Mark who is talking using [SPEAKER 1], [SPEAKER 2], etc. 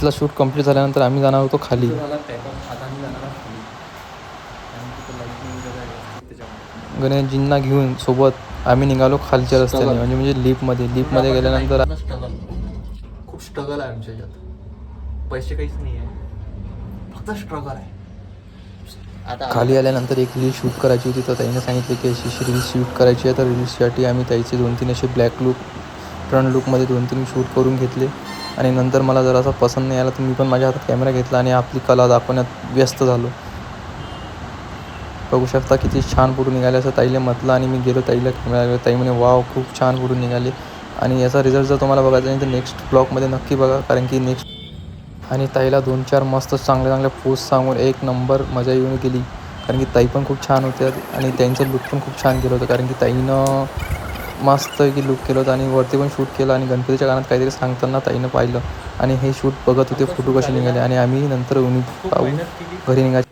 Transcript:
[SPEAKER 1] तिथला shoot complete झाल्यानंतर आम्ही जाणार होतो खाली. गणेशजींना घेऊन सोबत आम्ही निघालो खालच्या रस्त्याने. म्हणजे म्हणजे लिफ्टमध्ये लिफ्टमध्ये गेल्यानंतर
[SPEAKER 2] खूप स्ट्रगल आहे आमच्या याच्यात. पैसे काहीच नाही आहे. फक्त स्ट्रगल आहे.
[SPEAKER 1] खाली आल्यानंतर एक रील शूट करायची होती तर ताईने सांगितले की अशी अशी रील शूट करायची आहे. तर रील्ससाठी आम्ही ताईचे दोन तीन असे ब्लॅक लुक फ्रंट लुकमध्ये दोन तीन शूट करून घेतले. आणि नंतर मला जर पसंत नाही आला तर मी पण माझ्या हातात कॅमेरा घेतला आणि आपली कला दाखवण्यात व्यस्त झालो. बघू शकता किती छान फोटो निघाले असं ताईला म्हटलं आणि मी गेलो ताईला कॅमेरा ताई म्हणे वाव खूप छान फोटो निघाले. आणि याचा रिझल्ट जर तुम्हाला बघायचा नाही तर नेक्स्ट ब्लॉगमध्ये नक्की बघा कारण की नेक्स्ट आणि ताईला दोन चार मस्त चांगल्या चांगल्या पोस्ट सांगून एक नंबर मजा येऊन गेली. कारण की ताई पण खूप छान होत्या आणि त्यांचं लुक पण खूप छान केलं होतं. कारण की ताईनं मस्त की लुक केलं होतं आणि वरती पण शूट केलं आणि गणपतीच्या गाण्यात काहीतरी सांगताना ताईनं पाहिलं. आणि हे शूट बघत होते फोटो कसे निघाले. आणि आम्ही नंतर
[SPEAKER 2] केली.
[SPEAKER 1] घरी निघायचे